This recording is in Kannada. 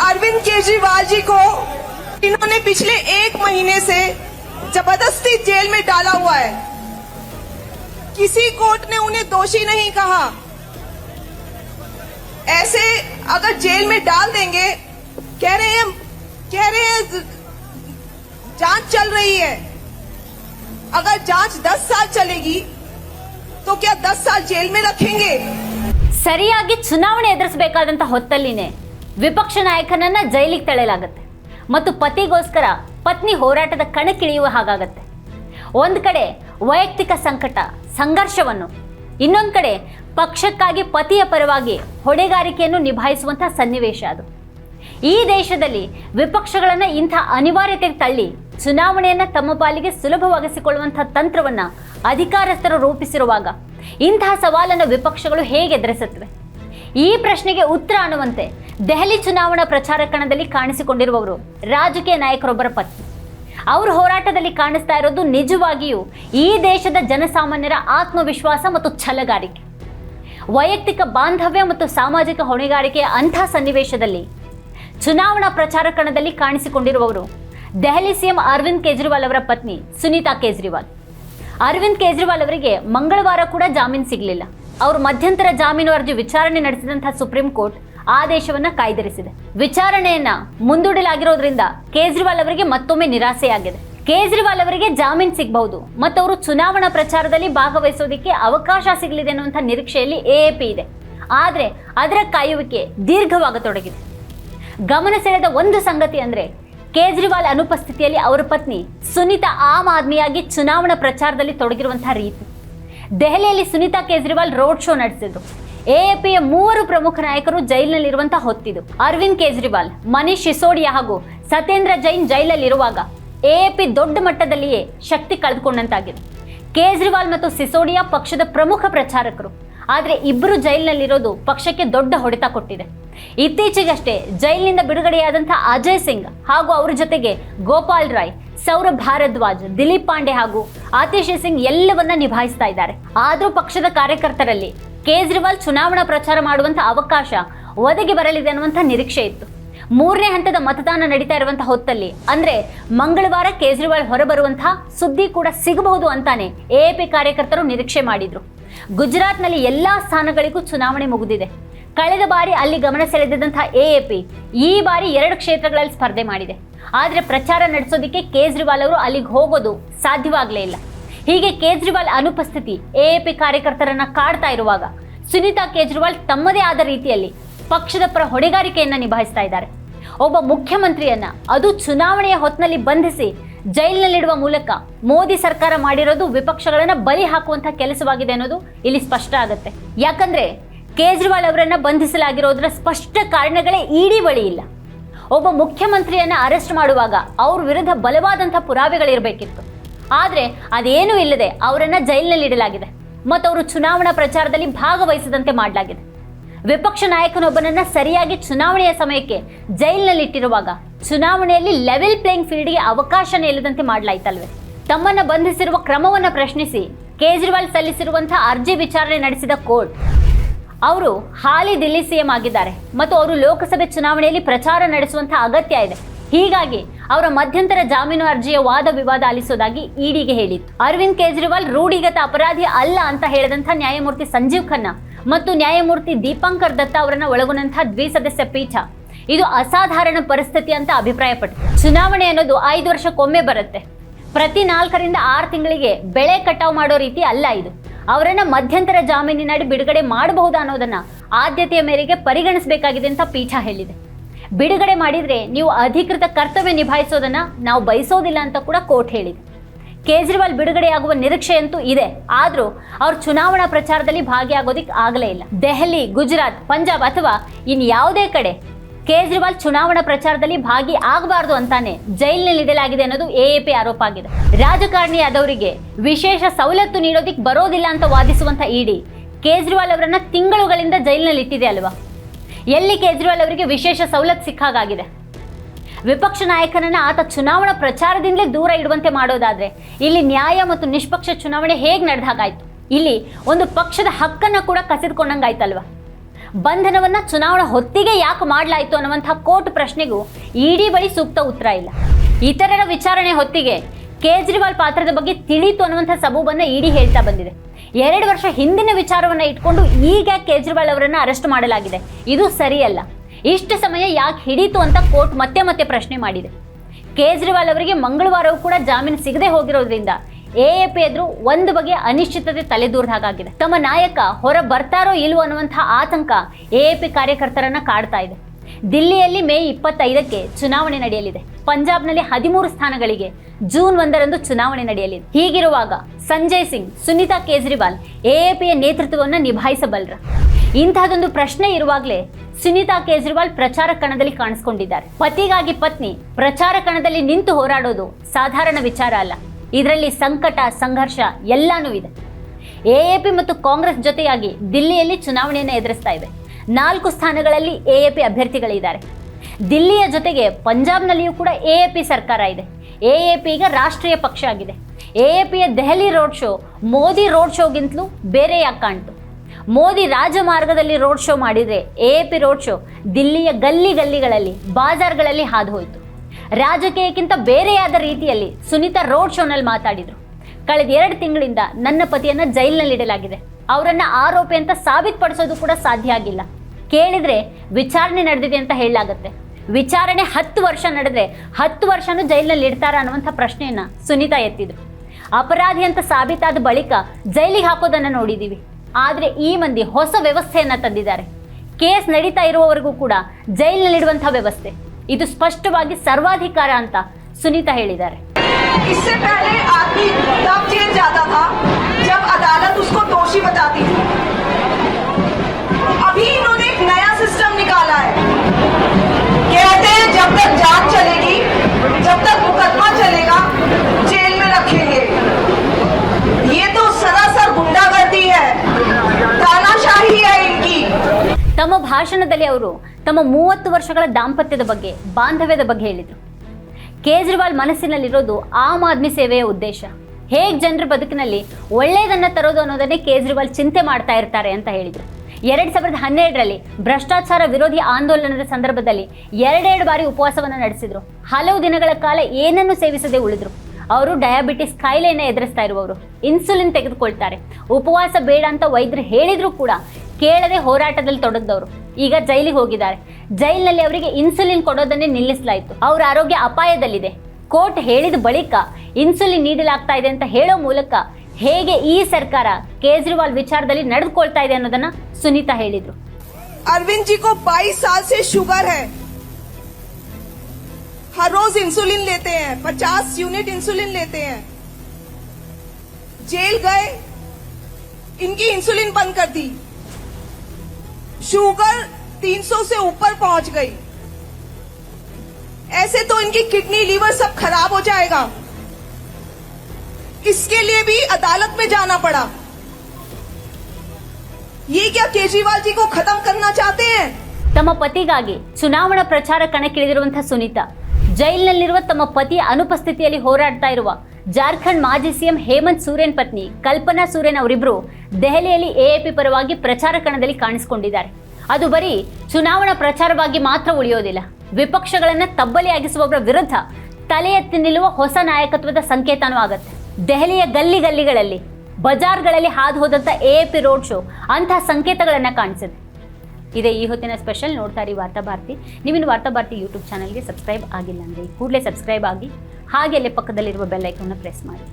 अरविंद केजरीवाल जी को इन्होंने पिछले एक महीने से जबरदस्ती जेल में डाला हुआ है किसी कोर्ट ने उन्हें दोषी नहीं कहा ऐसे अगर जेल में डाल देंगे कह रहे हैं कह रहे हैं जांच चल रही है अगर जांच 10 साल चलेगी तो क्या 10 साल जेल में रखेंगे ಸರಿಯಾಗಿ ಚುನಾವಣೆ ಎದುರಿಸಬೇಕಾದಂತ ಹೊತ್ತಲ್ಲಿನೇ ವಿಪಕ್ಷ ನಾಯಕನನ್ನ ಜೈಲಿಗೆ ತಳೆಯಲಾಗುತ್ತೆ ಮತ್ತು ಪತಿಗೋಸ್ಕರ ಪತ್ನಿ ಹೋರಾಟದ ಕಣಕ್ಕಿಳಿಯುವ ಹಾಗಾಗತ್ತೆ. ಒಂದು ಕಡೆ ವೈಯಕ್ತಿಕ ಸಂಕಟ, ಸಂಘರ್ಷವನ್ನು, ಇನ್ನೊಂದು ಕಡೆ ಪಕ್ಷಕ್ಕಾಗಿ ಪತಿಯ ಪರವಾಗಿ ಹೊಣೆಗಾರಿಕೆಯನ್ನು ನಿಭಾಯಿಸುವಂತಹ ಸನ್ನಿವೇಶ ಅದು. ಈ ದೇಶದಲ್ಲಿ ವಿಪಕ್ಷಗಳನ್ನ ಇಂಥ ಅನಿವಾರ್ಯತೆಗೆ ತಳ್ಳಿ ಚುನಾವಣೆಯನ್ನ ತಮ್ಮ ಪಾಲಿಗೆ ಸುಲಭವಾಗಿಸಿಕೊಳ್ಳುವಂತಹ ತಂತ್ರವನ್ನ ಅಧಿಕಾರಸ್ಥರು ರೂಪಿಸಿರುವಾಗ ಇಂತಹ ಸವಾಲನ್ನು ವಿಪಕ್ಷಗಳು ಹೇಗೆ ಎದುರಿಸುತ್ತವೆ? ಈ ಪ್ರಶ್ನೆಗೆ ಉತ್ತರ ಅನ್ನುವಂತೆ ದೆಹಲಿ ಚುನಾವಣಾ ಪ್ರಚಾರ ಕಣದಲ್ಲಿ ಕಾಣಿಸಿಕೊಂಡಿರುವವರು ರಾಜಕೀಯ ನಾಯಕರೊಬ್ಬರ ಪತ್ನಿ. ಅವ್ರ ಹೋರಾಟದಲ್ಲಿ ಕಾಣಿಸ್ತಾ ಇರೋದು ನಿಜವಾಗಿಯೂ ಈ ದೇಶದ ಜನಸಾಮಾನ್ಯರ ಆತ್ಮವಿಶ್ವಾಸ ಮತ್ತು ಛಲಗಾರಿಕೆ. ವೈಯಕ್ತಿಕ ಬಾಂಧವ್ಯ ಮತ್ತು ಸಾಮಾಜಿಕ ಹೊಣೆಗಾರಿಕೆಯ ಅಂಥ ಸನ್ನಿವೇಶದಲ್ಲಿ ಚುನಾವಣಾ ಪ್ರಚಾರ ಕಣದಲ್ಲಿ ಕಾಣಿಸಿಕೊಂಡಿರುವವರು ದೆಹಲಿ ಸಿಎಂ ಅರವಿಂದ್ ಕೇಜ್ರಿವಾಲ್ ಅವರ ಪತ್ನಿ ಸುನೀತಾ ಕೇಜ್ರಿವಾಲ್. ಅರವಿಂದ್ ಕೇಜ್ರಿವಾಲ್ ಅವರಿಗೆ ಮಂಗಳವಾರ ಕೂಡ ಜಾಮೀನು ಸಿಗಲಿಲ್ಲ. ಅವರು ಮಧ್ಯಂತರ ಜಾಮೀನು ಅರ್ಜಿ ವಿಚಾರಣೆ ನಡೆಸಿದಂತಹ ಸುಪ್ರೀಂ ಕೋರ್ಟ್ ಆದೇಶವನ್ನ ಕಾಯ್ದಿರಿಸಿದೆ. ವಿಚಾರಣೆಯನ್ನ ಮುಂದೂಡಲಾಗಿರೋದ್ರಿಂದ ಕೇಜ್ರಿವಾಲ್ ಅವರಿಗೆ ಮತ್ತೊಮ್ಮೆ ನಿರಾಸೆಯಾಗಿದೆ. ಕೇಜ್ರಿವಾಲ್ ಅವರಿಗೆ ಜಾಮೀನು ಸಿಗಬಹುದು ಮತ್ತು ಅವರು ಚುನಾವಣಾ ಪ್ರಚಾರದಲ್ಲಿ ಭಾಗವಹಿಸೋದಕ್ಕೆ ಅವಕಾಶ ಸಿಗಲಿದೆ ಅನ್ನುವಂಥ ನಿರೀಕ್ಷೆಯಲ್ಲಿ ಎಎಪಿ ಇದೆ. ಆದರೆ ಅದರ ಕಾಯುವಿಕೆ ದೀರ್ಘವಾಗತೊಡಗಿದೆ. ಗಮನ ಸೆಳೆದ ಒಂದು ಸಂಗತಿ ಅಂದ್ರೆ, ಕೇಜ್ರಿವಾಲ್ ಅನುಪಸ್ಥಿತಿಯಲ್ಲಿ ಅವರ ಪತ್ನಿ ಸುನೀತಾ ಆಮ್ ಆದ್ಮಿಯಾಗಿ ಚುನಾವಣಾ ಪ್ರಚಾರದಲ್ಲಿ ತೊಡಗಿರುವಂತಹ ರೀತಿ. ದೆಹಲಿಯಲ್ಲಿ ಸುನೀತಾ ಕೇಜ್ರಿವಾಲ್ ರೋಡ್ ಶೋ ನಡೆಸಿದ್ರು. ಎಎಪಿಯ ಮೂವರು ಪ್ರಮುಖ ನಾಯಕರು ಜೈಲಿನಲ್ಲಿರುವಂತಹ ಹೊತ್ತಿದು. ಅರವಿಂದ್ ಕೇಜ್ರಿವಾಲ್, ಮನೀಶ್ ಸಿಸೋಡಿಯಾ ಹಾಗೂ ಸತೇಂದ್ರ ಜೈನ್ ಜೈಲಲ್ಲಿರುವಾಗ ಎಎಪಿ ದೊಡ್ಡ ಮಟ್ಟದಲ್ಲಿಯೇ ಶಕ್ತಿ ಕಳೆದುಕೊಂಡಂತಾಗಿದೆ. ಕೇಜ್ರಿವಾಲ್ ಮತ್ತು ಸಿಸೋಡಿಯಾ ಪಕ್ಷದ ಪ್ರಮುಖ ಪ್ರಚಾರಕರು. ಆದರೆ ಇಬ್ಬರು ಜೈಲಿನಲ್ಲಿರೋದು ಪಕ್ಷಕ್ಕೆ ದೊಡ್ಡ ಹೊಡೆತ ಕೊಟ್ಟಿದೆ. ಇತ್ತೀಚೆಗಷ್ಟೇ ಜೈಲಿನಿಂದ ಬಿಡುಗಡೆಯಾದಂಥ ಅಜಯ್ ಸಿಂಗ್ ಹಾಗೂ ಅವರ ಜೊತೆಗೆ ಗೋಪಾಲ್ ರಾಯ್, ಸೌರಭ್ ಭಾರದ್ವಾಜ್, ದಿಲೀಪ್ ಪಾಂಡೆ ಹಾಗೂ ಆತಿಶ್ ಸಿಂಗ್ ಎಲ್ಲವನ್ನ ನಿಭಾಯಿಸ್ತಾ ಇದ್ದಾರೆ. ಆದರೂ ಪಕ್ಷದ ಕಾರ್ಯಕರ್ತರಲ್ಲಿ ಕೇಜ್ರಿವಾಲ್ ಚುನಾವಣಾ ಪ್ರಚಾರ ಮಾಡುವಂತ ಅವಕಾಶ ಒದಗಿ ಬರಲಿದೆ ಅನ್ನುವಂಥ ನಿರೀಕ್ಷೆ ಇತ್ತು. ಮೂರನೇ ಹಂತದ ಮತದಾನ ನಡೀತಾ ಇರುವಂತಹ ಹೊತ್ತಲ್ಲಿ, ಅಂದ್ರೆ ಮಂಗಳವಾರ ಕೇಜ್ರಿವಾಲ್ ಹೊರಬರುವಂತಹ ಸುದ್ದಿ ಕೂಡ ಸಿಗಬಹುದು ಅಂತಾನೆ ಎಎಪಿ ಕಾರ್ಯಕರ್ತರು ನಿರೀಕ್ಷೆ ಮಾಡಿದ್ರು. ಗುಜರಾತ್ನಲ್ಲಿ ಎಲ್ಲಾ ಸ್ಥಾನಗಳಿಗೂ ಚುನಾವಣೆ ಮುಗಿದಿದೆ. ಕಳೆದ ಬಾರಿ ಅಲ್ಲಿ ಗಮನ ಸೆಳೆದಿದ್ದಂತಹ ಎಎಪಿ ಈ ಬಾರಿ ಎರಡು ಕ್ಷೇತ್ರಗಳಲ್ಲಿ ಸ್ಪರ್ಧೆ ಮಾಡಿದೆ. ಆದರೆ ಪ್ರಚಾರ ನಡೆಸೋದಕ್ಕೆ ಕೇಜ್ರಿವಾಲ್ ಅವರು ಅಲ್ಲಿಗೆ ಹೋಗೋದು ಸಾಧ್ಯವಾಗಲೇ ಇಲ್ಲ. ಹೀಗೆ ಕೇಜ್ರಿವಾಲ್ ಅನುಪಸ್ಥಿತಿ ಎಎಪಿ ಕಾರ್ಯಕರ್ತರನ್ನ ಕಾಡ್ತಾ ಇರುವಾಗ ಸುನೀತಾ ಕೇಜ್ರಿವಾಲ್ ತಮ್ಮದೇ ಆದ ರೀತಿಯಲ್ಲಿ ಪಕ್ಷದ ಪರ ಹೊಣೆಗಾರಿಕೆಯನ್ನ ನಿಭಾಯಿಸ್ತಾ ಇದ್ದಾರೆ. ಒಬ್ಬ ಮುಖ್ಯಮಂತ್ರಿಯನ್ನ ಅದು ಚುನಾವಣೆಯ ಹೊತ್ತಿನಲ್ಲಿ ಬಂಧಿಸಿ ಜೈಲಿನಲ್ಲಿಡುವ ಮೂಲಕ ಮೋದಿ ಸರ್ಕಾರ ಮಾಡಿರೋದು ವಿಪಕ್ಷಗಳನ್ನ ಬಲಿ ಹಾಕುವಂತಹ ಕೆಲಸವಾಗಿದೆ ಅನ್ನೋದು ಇಲ್ಲಿ ಸ್ಪಷ್ಟ ಆಗುತ್ತೆ. ಯಾಕಂದ್ರೆ ಕೇಜ್ರಿವಾಲ್ ಅವರನ್ನ ಬಂಧಿಸಲಾಗಿರೋದ್ರ ಸ್ಪಷ್ಟ ಕಾರಣಗಳೇ ಇಡೀ ಬಳಿ ಇಲ್ಲ. ಒಬ್ಬ ಮುಖ್ಯಮಂತ್ರಿಯನ್ನ ಅರೆಸ್ಟ್ ಮಾಡುವಾಗ ಅವ್ರ ವಿರುದ್ಧ ಬಲವಾದಂತಹ ಪುರಾವೆಗಳಿರಬೇಕಿತ್ತು. ಆದ್ರೆ ಅದೇನೂ ಇಲ್ಲದೆ ಅವರನ್ನು ಜೈಲಿನಲ್ಲಿ ಇಡಲಾಗಿದೆ. ಮತ್ತು ಅವರು ಚುನಾವಣಾ ಪ್ರಚಾರದಲ್ಲಿ ಭಾಗವಹಿಸದಂತೆ ಮಾಡಲಾಗಿದೆ. ವಿಪಕ್ಷ ನಾಯಕನೊಬ್ಬನನ್ನು ಸರಿಯಾಗಿ ಚುನಾವಣೆಯ ಸಮಯಕ್ಕೆ ಜೈಲಿನಲ್ಲಿ ಇಟ್ಟಿರುವಾಗ ಚುನಾವಣೆಯಲ್ಲಿ ಲೆವೆಲ್ ಪ್ಲೇಯಿಂಗ್ ಫೀಲ್ಡ್ಗೆ ಅವಕಾಶನೇ ಇಲ್ಲದಂತೆ ಮಾಡಲಾಯಿತಲ್ವೇ? ತಮ್ಮನ್ನು ಬಂಧಿಸಿರುವ ಕ್ರಮವನ್ನು ಪ್ರಶ್ನಿಸಿ ಕೇಜ್ರಿವಾಲ್ ಸಲ್ಲಿಸಿರುವಂತಹ ಅರ್ಜಿ ವಿಚಾರಣೆ ನಡೆಸಿದ ಕೋರ್ಟ್. ಅವರು ಹಾಲಿ ದಿಲ್ಲಿ ಸಿಎಂ ಆಗಿದ್ದಾರೆ ಮತ್ತು ಅವರು ಲೋಕಸಭೆ ಚುನಾವಣೆಯಲ್ಲಿ ಪ್ರಚಾರ ನಡೆಸುವಂತಹ ಅಗತ್ಯ ಇದೆ. ಹೀಗಾಗಿ ಅವರ ಮಧ್ಯಂತರ ಜಾಮೀನು ಅರ್ಜಿಯ ವಾದ ವಿವಾದ ಆಲಿಸೋದಾಗಿ ಇಡಿಗೆ ಹೇಳಿತ್ತು. ಅರವಿಂದ್ ಕೇಜ್ರಿವಾಲ್ ರೂಢಿಗತ ಅಪರಾಧಿ ಅಲ್ಲ ಅಂತ ಹೇಳಿದಂಥ ನ್ಯಾಯಮೂರ್ತಿ ಸಂಜೀವ್ ಖನ್ನಾ ಮತ್ತು ನ್ಯಾಯಮೂರ್ತಿ ದೀಪಾಂಕರ್ ದತ್ತ ಅವರನ್ನ ಒಳಗೊಂಡಂತಹ ದ್ವಿಸದಸ್ಯ ಪೀಠ. ಇದು ಅಸಾಧಾರಣ ಪರಿಸ್ಥಿತಿ ಅಂತ ಅಭಿಪ್ರಾಯಪಟ್ಟಿದೆ. ಚುನಾವಣೆ ಅನ್ನೋದು ಐದು ವರ್ಷಕ್ಕೊಮ್ಮೆ ಬರುತ್ತೆ. ಪ್ರತಿ ನಾಲ್ಕರಿಂದ ಆರು ತಿಂಗಳಿಗೆ ಬೆಳೆ ಕಟಾವು ಮಾಡೋ ರೀತಿ ಅಲ್ಲ ಇದು. ಅವರನ್ನ ಮಧ್ಯಂತರ ಜಾಮೀನಿನಡಿ ಬಿಡುಗಡೆ ಮಾಡಬಹುದಾ ಅನ್ನೋದನ್ನ ಆದ್ಯತೆಯ ಮೇರೆಗೆ ಪರಿಗಣಿಸಬೇಕಾಗಿದೆ ಅಂತ ಪೀಠ ಹೇಳಿದೆ. ಬಿಡುಗಡೆ ಮಾಡಿದರೆ ನೀವು ಅಧಿಕೃತ ಕರ್ತವ್ಯ ನಿಭಾಯಿಸೋದನ್ನ ನಾವು ಬಯಸೋದಿಲ್ಲ ಅಂತ ಕೂಡ ಕೋರ್ಟ್ ಹೇಳಿದೆ. ಕೇಜ್ರಿವಾಲ್ ಬಿಡುಗಡೆಯಾಗುವ ನಿರೀಕ್ಷೆಯಂತೂ ಇದೆ. ಆದರೂ ಅವರು ಚುನಾವಣಾ ಪ್ರಚಾರದಲ್ಲಿ ಭಾಗಿಯಾಗೋದಿಕ್ಕೆ ಆಗಲೇ ಇಲ್ಲ. ದೆಹಲಿ, ಗುಜರಾತ್, ಪಂಜಾಬ್ ಅಥವಾ ಇನ್ನು ಯಾವುದೇ ಕಡೆ ಕೇಜ್ರಿವಾಲ್ ಚುನಾವಣಾ ಪ್ರಚಾರದಲ್ಲಿ ಭಾಗಿ ಆಗಬಾರ್ದು ಅಂತಾನೆ ಜೈಲಿನಲ್ಲಿ ಇಡಲಾಗಿದೆ ಅನ್ನೋದು ಎಎಪಿ ಆರೋಪ ಆಗಿದೆ. ರಾಜಕಾರಣಿಯಾದವರಿಗೆ ವಿಶೇಷ ಸವಲತ್ತು ನೀಡೋದಿಕ್ಕೆ ಬರೋದಿಲ್ಲ ಅಂತ ವಾದಿಸುವಂತ ಇಡಿ ಕೇಜ್ರಿವಾಲ್ ಅವರನ್ನ ತಿಂಗಳುಗಳಿಂದ ಜೈಲಿನಲ್ಲಿ ಇಟ್ಟಿದೆ ಅಲ್ವಾ? ಎಲ್ಲಿ ಕೇಜ್ರಿವಾಲ್ ಅವರಿಗೆ ವಿಶೇಷ ಸವಲತ್ತು ಸಿಕ್ಕಾಗಿದೆ ವಿಪಕ್ಷ ನಾಯಕನನ್ನ ಆತ ಚುನಾವಣಾ ಪ್ರಚಾರದಿಂದಲೇ ದೂರ ಇಡುವಂತೆ ಮಾಡೋದಾದ್ರೆ ಇಲ್ಲಿ ನ್ಯಾಯ ಮತ್ತು ನಿಷ್ಪಕ್ಷ ಚುನಾವಣೆ ಹೇಗೆ ನಡೆದ ಹಾಗಾಯ್ತು ಇಲ್ಲಿ ಒಂದು ಪಕ್ಷದ ಹಕ್ಕನ್ನ ಕೂಡ ಕಸಿದುಕೊಂಡಂಗಾಯ್ತಲ್ವ? ಬಂಧನವನ್ನ ಚುನಾವಣಾ ಹೊತ್ತಿಗೆ ಯಾಕೆ ಮಾಡಲಾಯಿತು ಅನ್ನುವಂಥ ಕೋರ್ಟ್ ಪ್ರಶ್ನೆಗೂ ಇಡಿ ಬಳಿ ಸೂಕ್ತ ಉತ್ತರ ಇಲ್ಲ. ಇತರರ ವಿಚಾರಣೆ ಹೊತ್ತಿಗೆ ಕೇಜ್ರಿವಾಲ್ ಪಾತ್ರದ ಬಗ್ಗೆ ತಿಳಿತು ಅನ್ನುವಂಥ ಸಬೂಬನ್ನು ಇಡಿ ಹೇಳ್ತಾ ಬಂದಿದೆ. ಎರಡು ವರ್ಷ ಹಿಂದಿನ ವಿಚಾರವನ್ನು ಇಟ್ಕೊಂಡು ಈಗ ಕೇಜ್ರಿವಾಲ್ ಅವರನ್ನು ಅರೆಸ್ಟ್ ಮಾಡಲಾಗಿದೆ. ಇದು ಸರಿಯಲ್ಲ. ಇಷ್ಟು ಸಮಯ ಯಾಕೆ ಹಿಡಿತು ಅಂತ ಕೋರ್ಟ್ ಮತ್ತೆ ಮತ್ತೆ ಪ್ರಶ್ನೆ ಮಾಡಿದೆ. ಕೇಜ್ರಿವಾಲ್ ಅವರಿಗೆ ಮಂಗಳವಾರವೂ ಕೂಡ ಜಾಮೀನು ಸಿಗದೆ ಹೋಗಿರೋದ್ರಿಂದ ಎ ಎ ಪಿ ಎದುರು ಒಂದು ಬಗೆಯ ಅನಿಶ್ಚಿತತೆ ತಲೆದೂರ್ದ ಹಾಗಾಗಿದೆ. ತಮ್ಮ ನಾಯಕ ಹೊರ ಬರ್ತಾರೋ ಇಲ್ವೋ ಅನ್ನುವಂತಹ ಆತಂಕ ಎ ಎ ಪಿ ಕಾರ್ಯಕರ್ತರನ್ನ ಕಾಡ್ತಾ ಇದೆ. ದಿಲ್ಲಿಯಲ್ಲಿ ಮೇ ಇಪ್ಪತ್ತೈದಕ್ಕೆ ಚುನಾವಣೆ ನಡೆಯಲಿದೆ. ಪಂಜಾಬ್ನಲ್ಲಿ ಹದಿಮೂರು ಸ್ಥಾನಗಳಿಗೆ ಜೂನ್ ಒಂದರಂದು ಚುನಾವಣೆ ನಡೆಯಲಿದೆ. ಹೀಗಿರುವಾಗ ಸಂಜಯ್ ಸಿಂಗ್, ಸುನೀತಾ ಕೇಜ್ರಿವಾಲ್, ಎಎಪಿಯ ನೇತೃತ್ವವನ್ನು ನಿಭಾಯಿಸಬಲ್ಲರ ಇಂತಹದೊಂದು ಪ್ರಶ್ನೆ ಇರುವಾಗಲೇ ಸುನೀತಾ ಕೇಜ್ರಿವಾಲ್ ಪ್ರಚಾರ ಕಣದಲ್ಲಿ ಕಾಣಿಸ್ಕೊಂಡಿದ್ದಾರೆ. ಪತಿಗಾಗಿ ಪತ್ನಿ ಪ್ರಚಾರ ಕಣದಲ್ಲಿ ನಿಂತು ಹೋರಾಡೋದು ಸಾಧಾರಣ ವಿಚಾರ ಅಲ್ಲ. ಇದರಲ್ಲಿ ಸಂಕಟ, ಸಂಘರ್ಷ ಎಲ್ಲಾನೂ ಇದೆ. ಎಎಪಿ ಮತ್ತು ಕಾಂಗ್ರೆಸ್ ಜೊತೆಯಾಗಿ ದಿಲ್ಲಿಯಲ್ಲಿ ಚುನಾವಣೆಯನ್ನು ಎದುರಿಸ್ತಾ ಇದೆ. ನಾಲ್ಕು ಸ್ಥಾನಗಳಲ್ಲಿ ಎ ಎ ಪಿ ಅಭ್ಯರ್ಥಿಗಳಿದ್ದಾರೆ. ದಿಲ್ಲಿಯ ಜೊತೆಗೆ ಪಂಜಾಬ್ನಲ್ಲಿಯೂ ಕೂಡ ಎ ಎ ಪಿ ಸರ್ಕಾರ ಇದೆ. ಎ ಎ ಪಿ ಈಗ ರಾಷ್ಟ್ರೀಯ ಪಕ್ಷ ಆಗಿದೆ. ಎ ಎ ಪಿಯ Delhi road show, Modi road ಶೋಗಿಂತಲೂ ಬೇರೆ ಯಾಕೆ ಕಾಣ್ತು. ಮೋದಿ ರಾಜಮಾರ್ಗದಲ್ಲಿ ರೋಡ್ ಶೋ ಮಾಡಿದರೆ A A P road show ದಿಲ್ಲಿಯ ಗಲ್ಲಿ ಗಲ್ಲಿಗಳಲ್ಲಿ, ಬಾಜಾರ್ಗಳಲ್ಲಿ ಹಾದು ಹೋಯಿತು. ರಾಜಕೀಯಕ್ಕಿಂತ ಬೇರೆಯಾದ ರೀತಿಯಲ್ಲಿ ಸುನೀತಾ ರೋಡ್ ಶೋನಲ್ಲಿ ಮಾತಾಡಿದರು. ಕಳೆದ ಎರಡು ತಿಂಗಳಿಂದ ನನ್ನ ಪತಿಯನ್ನು ಜೈಲಿನಲ್ಲಿಡಲಾಗಿದೆ ಅವರನ್ನು ಆರೋಪಿ ಅಂತ ಸಾಬೀತುಪಡಿಸೋದು ಕೂಡ ಸಾಧ್ಯ ಆಗಿಲ್ಲ. ಕೇಳಿದ್ರೆ ವಿಚಾರಣೆ ನಡೆದಿದೆ ಅಂತ ಹೇಳಲಾಗತ್ತೆ ವಿಚಾರಣೆ ಹತ್ತು ವರ್ಷ ನಡೆದ್ರೆ ಹತ್ತು ವರ್ಷನೂ ಜೈಲಿನಲ್ಲಿ ಇಡ್ತಾರ ಅನ್ನುವಂಥ ಪ್ರಶ್ನೆಯನ್ನ ಸುನೀತಾ ಎತ್ತಿದ್ರು ಅಪರಾಧಿ ಅಂತ ಸಾಬೀತಾದ ಬಳಿಕ ಜೈಲಿಗೆ ಹಾಕೋದನ್ನ ನೋಡಿದೀವಿ ಆದ್ರೆ ಈ ಮಂದಿ ಹೊಸ ವ್ಯವಸ್ಥೆಯನ್ನ ತಂದಿದ್ದಾರೆ ಕೇಸ್ ನಡೀತಾ ಇರುವವರೆಗೂ ಕೂಡ ಜೈಲಿನಲ್ಲಿಡುವಂತಹ ವ್ಯವಸ್ಥೆ ಇದು ಸ್ಪಷ್ಟವಾಗಿ ಸರ್ವಾಧಿಕಾರ ಅಂತ ಸುನೀತಾ ಹೇಳಿದ್ದಾರೆ इससे पहले आदमी तब जेल जाता था जब अदालत उसको दोषी बताती ಭಾಷಣದಲ್ಲಿ ಅವರು ತಮ್ಮ ಮೂವತ್ತು ವರ್ಷಗಳ ದಾಂಪತ್ಯದ ಬಗ್ಗೆ, ಬಾಂಧವ್ಯದ ಬಗ್ಗೆ ಹೇಳಿದರು. ಕೇಜ್ರಿವಾಲ್ ಮನಸ್ಸಿನಲ್ಲಿರೋದು ಆಮ್ ಆದ್ಮಿ ಸೇವೆಯ ಉದ್ದೇಶ. ಹೇಗ್ ಜನರ ಬದುಕಿನಲ್ಲಿ ಒಳ್ಳೆಯದನ್ನ ತರೋದು ಅನ್ನೋದನ್ನೇ ಕೇಜ್ರಿವಾಲ್ ಚಿಂತೆ ಮಾಡ್ತಾ ಇರ್ತಾರೆ ಅಂತ ಹೇಳಿದರು. ಎರಡ್ ಸಾವಿರದ ಹನ್ನೆರಡರಲ್ಲಿ ಭ್ರಷ್ಟಾಚಾರ ವಿರೋಧಿ ಆಂದೋಲನದ ಸಂದರ್ಭದಲ್ಲಿ ಎರಡೆರಡು ಬಾರಿ ಉಪವಾಸವನ್ನು ನಡೆಸಿದ್ರು. ಹಲವು ದಿನಗಳ ಕಾಲ ಏನನ್ನು ಸೇವಿಸದೆ ಉಳಿದ್ರು. ಅವರು ಡಯಾಬಿಟಿಸ್ ಕಾಯಿಲೆಯನ್ನು ಎದುರಿಸ್ತಾ ಇರುವವರು, ಇನ್ಸುಲಿನ್ ತೆಗೆದುಕೊಳ್ತಾರೆ. ಉಪವಾಸ ಬೇಡ ಅಂತ ವೈದ್ಯರು ಹೇಳಿದ್ರು ಕೂಡ ಕೇಳದೆ ಹೋರಾಟದಲ್ಲಿ ತೊಡಗಿದವರು ಈಗ ಜೈಲಿಗೆ ಹೋಗಿದ್ದಾರೆ ಜೈಲಿನಲ್ಲಿ ಅವರಿಗೆ ಇನ್ಸುಲಿನ್ ಕೊಡೋದನ್ನೇ ನಿಲ್ಲಿಸಲಾಯಿತು ಅವರ ಆರೋಗ್ಯ ಅಪಾಯದಲ್ಲಿದೆ ಕೋರ್ಟ್ ಹೇಳಿದ ಬಳಿಕ ಇನ್ಸುಲಿನ್ ನೀಡಲಾಗ್ತಾ ಇದೆ ಅಂತ ಹೇಳೋ ಮೂಲಕ ಹೇಗೆ ಈ ಸರ್ಕಾರ ಕೇಜ್ರಿವಾಲ್ ವಿಚಾರದಲ್ಲಿ ನಡೆದುಕೊಳ್ತಾ ಇದೆ ಅನ್ನೋದನ್ನ ಸುನೀತಾ ಹೇಳಿದ್ರು अरविंद जी को 22 साल से शुगर है हर रोज इंसुलिन लेते हैं 50 यूनिट इंसुलिन लेते हैं जेल गए इनकी इंसुलिन बंद कर दी शुगर 300 से ऊपर पहुंच गई ऐसे तो इनकी किडनी लीवर सब खराब हो जाएगा इसके लिए भी अदालत में जाना पड़ा ये क्या केजरीवाल जी को खत्म करना चाहते हैं ತಮ್ಮ ಪತಿಗಾಗಿ ಚುನಾವಣಾ ಪ್ರಚಾರ ಕಣಕ್ಕಿಳಿದಿರುವಂತಹ ಸುನೀತಾ ಜೈಲಿನಲ್ಲಿರುವ ತಮ್ಮ ಪತಿಯ ಅನುಪಸ್ಥಿತಿಯಲ್ಲಿ ಹೋರಾಡ್ತಾ ಇರುವ ಜಾರ್ಖಂಡ್ ಮಾಜಿ ಸಿಎಂ ಹೇಮಂತ್ ಸೂರೇನ್ ಪತ್ನಿ ಕಲ್ಪನಾ ಸೂರೇನ್ ಅವರಿಬ್ರು ದೆಹಲಿಯಲ್ಲಿ ಎಎಪಿ ಪರವಾಗಿ ಪ್ರಚಾರ ಕಣದಲ್ಲಿ ಕಾಣಿಸಿಕೊಂಡಿದ್ದಾರೆ. ಅದು ಬರೀ ಚುನಾವಣಾ ಪ್ರಚಾರವಾಗಿ ಮಾತ್ರ ಉಳಿಯೋದಿಲ್ಲ. ವಿಪಕ್ಷಗಳನ್ನ ತಬ್ಬಲಿಯಾಗಿಸುವವರ ವಿರುದ್ಧ ತಲೆ ಎತ್ತಿ ನಿಲ್ಲುವ ಹೊಸ ನಾಯಕತ್ವದ ಸಂಕೇತನೂ ಆಗತ್ತೆ. ದೆಹಲಿಯ ಗಲ್ಲಿ ಗಲ್ಲಿಗಳಲ್ಲಿ ಬಜಾರ್ಗಳಲ್ಲಿ ಹಾದು ಹೋದಂಥ ಎಎಪಿ ರೋಡ್ ಶೋ ಅಂತಹ ಸಂಕೇತಗಳನ್ನ ಕಾಣಿಸಿದೆ ಇದೇ ಈ ಹೊತ್ತಿನ ಸ್ಪೆಷಲ್ ನೋಡ್ತಾ ಇರಿ ವಾರ್ತಾ ಭಾರತಿ. ವಾರ್ತಾಭಾರತಿ ವಾರ್ತಾ ಭಾರತಿ ಯೂಟ್ಯೂಬ್ ಚಾನಲ್ಗೆ ಸಬ್ಸ್ಕ್ರೈಬ್ ಆಗಿಲ್ಲ ಅಂದರೆ ಕೂಡಲೇ ಸಬ್ಸ್ಕ್ರೈಬ್ ಆಗಿ ಹಾಗೆ ಅಲ್ಲೇ ಪಕ್ಕದಲ್ಲಿರುವ ಬೆಲ್ ಐಕನ್ನ ಪ್ರೆಸ್ ಮಾಡಿ.